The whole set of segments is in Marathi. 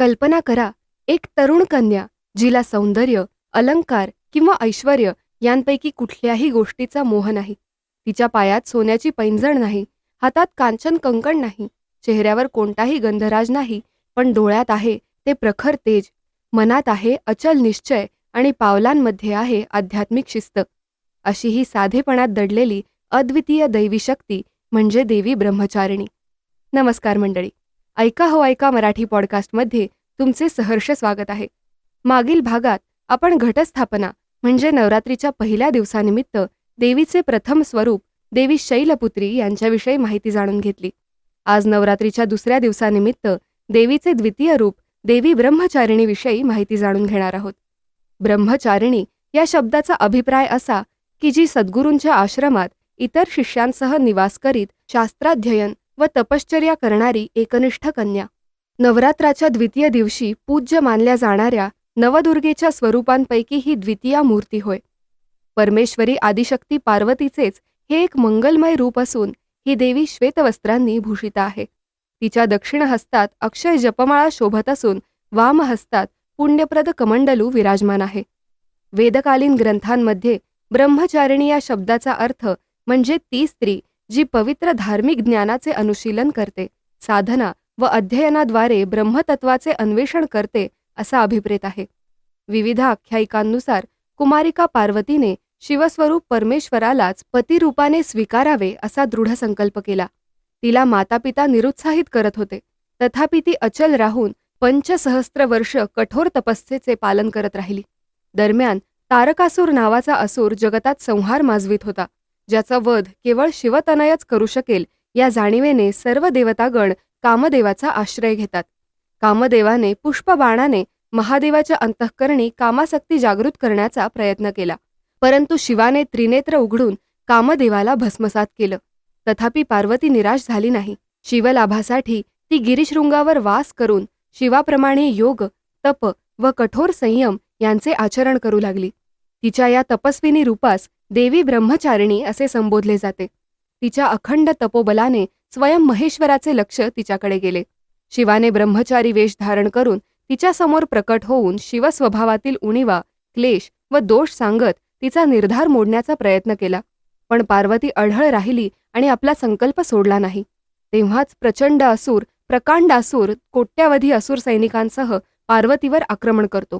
कल्पना करा एक तरुण कन्या जिला सौंदर्य अलंकार किंवा ऐश्वर यांपैकी कुठल्याही गोष्टीचा मोह नाही. तिच्या पायात सोन्याची पैंजण नाही हातात कांचन कंकण नाही चेहऱ्यावर कोणताही गंधराज नाही पण डोळ्यात आहे ते प्रखर तेज. मनात आहे अचल निश्चय आणि पावलांमध्ये आहे आध्यात्मिक शिस्त. अशी ही साधेपणात दडलेली अद्वितीय दैवी शक्ती म्हणजे देवी ब्रह्मचारिणी. नमस्कार मंडळी. ऐका हो ऐका मराठी पॉडकास्टमध्ये तुमचे सहर्ष स्वागत आहे. मागील भागात आपण घटस्थापना म्हणजे नवरात्रीच्या पहिल्या दिवसानिमित्त देवीचे प्रथम स्वरूप देवी शैलपुत्री यांच्याविषयी माहिती जाणून घेतली. आज नवरात्रीच्या दुसऱ्या दिवसानिमित्त देवीचे द्वितीय रूप देवी ब्रह्मचारिणीविषयी माहिती जाणून घेणार आहोत. ब्रह्मचारिणी या शब्दाचा अभिप्राय असा की जी सद्गुरूंच्या आश्रमात इतर शिष्यांसह निवास करीत शास्त्राध्ययन व तपश्चर्या करणारी एकनिष्ठ कन्या. नवरात्राच्या द्वितीय दिवशी पूज्य मानल्या जाणाऱ्या नवदुर्गेच्या स्वरूपांपैकी ही द्वितीया मूर्ती होय. परमेश्वरी आदिशक्ती पार्वतीचेच हे एक मंगलमय रूप असून ही देवी श्वेतवस्त्रांनी भूषित आहे. तिच्या दक्षिण हस्तात अक्षय जपमाळा शोभत असून वाम हस्तात पुण्यप्रद कमंडलू विराजमान आहे. वेदकालीन ग्रंथांमध्ये ब्रह्मचारिणी या शब्दाचा अर्थ म्हणजे ती स्त्री जी पवित्र धार्मिक ज्ञानाचे अनुशीलन करते साधना व अध्ययनाद्वारे ब्रह्मतत्वाचे अन्वेषण करते असा अभिप्रेत आहे. विविध आख्यायिकांनुसार कुमारिका पार्वतीने शिवस्वरूप परमेश्वरालाच पतिरूपाने स्वीकारावे असा दृढ संकल्प केला. तिला मातापिता निरुत्साहित करत होते. तथापि ती अचल राहून पंचसहस्त्र वर्ष कठोर तपस्येचे पालन करत राहिली. दरम्यान तारकासूर नावाचा असुर जगतात संहार माजवीत होता. ज्याचा वध केवळ शिवतनयच करू शकेल या जाणीवेने सर्व देवतागण कामदेवाचा आश्रय घेतात. कामदेवाने पुष्पबाणाने महादेवाच्या अंतःकरणी कामासक्ती जागृत करण्याचा प्रयत्न केला. परंतु शिवाने त्रिनेत्र उघडून कामदेवाला भस्मसात केलं. तथापि पार्वती निराश झाली नाही. शिवलाभासाठी ती गिरीशृंगावर वास करून शिवाप्रमाणे योग तप व कठोर संयम यांचे आचरण करू लागली. तिच्या या तपस्विनी रूपास देवी ब्रह्मचारिणी असे संबोधले जाते. तिच्या अखंड तपोबलाने स्वयं महेश्वराचे लक्ष तिच्याकडे गेले. शिवाने ब्रह्मचारी वेश धारण करून तिच्यासमोर प्रकट होऊन शिवस्वभावातील उणीवा क्लेश व दोष सांगत तिचा निर्धार मोडण्याचा प्रयत्न केला. पण पार्वती अढळ राहिली आणि आपला संकल्प सोडला नाही. तेव्हाच प्रचंड असुर प्रकांड असुर कोट्यावधी असुर सैनिकांसह पार्वतीवर आक्रमण करतो.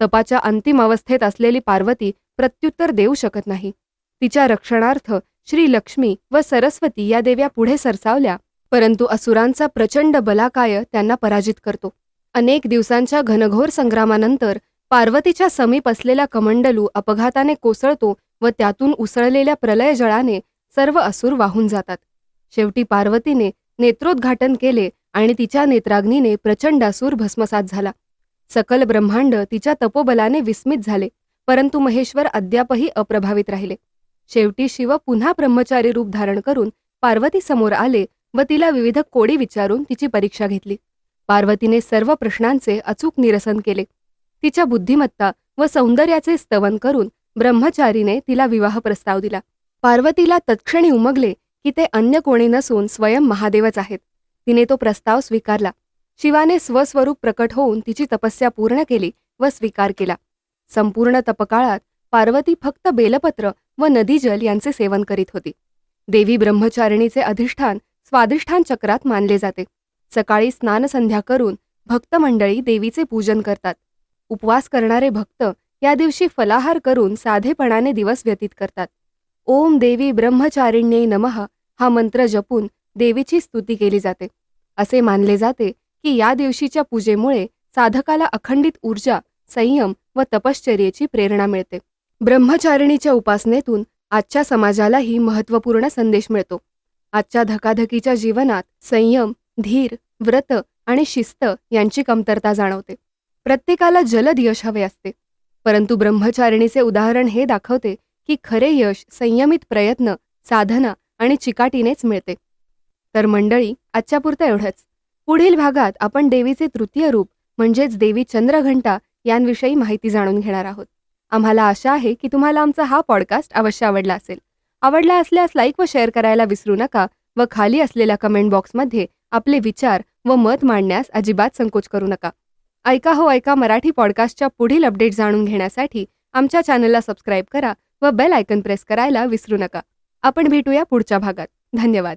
तपाच्या अंतिम अवस्थेत असलेली पार्वती प्रत्युत्तर देऊ शकत नाही. तिच्या रक्षणार्थ श्री लक्ष्मी व सरस्वती या देव्या पुढे सरसावल्या परंतु असुरांचा प्रचंड बलाकाय त्यांना पराजित करतो. अनेक दिवसांच्या घनघोर संग्रामानंतर पार्वतीच्या समीप असलेला कमंडलू अपघाताने कोसळतो व त्यातून उसळलेल्या प्रलयजळाने सर्व असुर वाहून जातात. शेवटी पार्वतीने नेत्रोद्घाटन केले आणि तिच्या नेत्राग्नीने प्रचंड असूर भस्मसात झाला. सकल ब्रह्मांड तिच्या तपोबलाने विस्मित झाले परंतु महेश्वर अद्यापही अप्रभावित राहिले. शेवटी शिव पुन्हा ब्रह्मचारी रूप धारण करून पार्वती समोर आले व तिला विविध कोडी विचारून तिची परीक्षा घेतली. पार्वतीने सर्व प्रश्नांचे अचूक निरसन केले. तिच्या बुद्धिमत्ता व सौंदर्याचे स्तवन करून ब्रह्मचारीने तिला विवाह प्रस्ताव दिला. पार्वतीला तत्क्षणी उमगले की ते अन्य कोणी नसून स्वयं महादेवच आहेत. तिने तो प्रस्ताव स्वीकारला. शिवाने स्वस्वरूप प्रकट होऊन तिची तपस्या पूर्ण केली व स्वीकार केला. संपूर्ण तपकाळात पार्वती फक्त बेलपत्र व नदीजल यांचे सेवन करीत होती. देवी ब्रह्मचारिणीचे अधिष्ठान स्वाधिष्ठान चक्रात मानले जाते. सकाळी स्नानसंध्या करून भक्त मंडळी देवीचे पूजन करतात. उपवास करणारे भक्त या दिवशी फलाहार करून साधेपणाने दिवस व्यतीत करतात. ओम देवी ब्रह्मचारिण्ये नमः हा मंत्र जपून देवीची स्तुती केली जाते. असे मानले जाते की या दिवशीच्या पूजेमुळे साधकाला अखंडित ऊर्जा संयम व तपश्चर्येची प्रेरणा मिळते. ब्रह्मचारिणीच्या उपासनेतून आजच्या समाजालाही महत्त्वपूर्ण संदेश मिळतो. आजच्या धकाधकीच्या जीवनात संयम धीर व्रत आणि शिस्त यांची कमतरता जाणवते. प्रत्येकाला जलद यश हवे असते. परंतु ब्रह्मचारिणीचे उदाहरण हे दाखवते की खरे यश संयमित प्रयत्न साधना आणि चिकाटीनेच मिळते. तर मंडळी आजच्यापुरतं एवढंच. पुढील भागात आपण देवीचे तृतीय रूप म्हणजेच देवी चंद्रघंटा यांविषयी माहिती जाणून घेणार आहोत. आम्हाला आशा आहे की तुम्हाला आमचा हा पॉडकास्ट अवश्य आवडला असेल. आवडला असल्यास लाईक व शेअर करायला विसरू नका व खाली असलेल्या कमेंट बॉक्समध्ये आपले विचार व मत मांडण्यास अजिबात संकोच करू नका. ऐका हो ऐका मराठी पॉडकास्टच्या पुढील अपडेट जाणून घेण्यासाठी आमच्या चॅनलला सबस्क्राईब करा व बेल आयकन प्रेस करायला विसरू नका. आपण भेटूया पुढच्या भागात. धन्यवाद.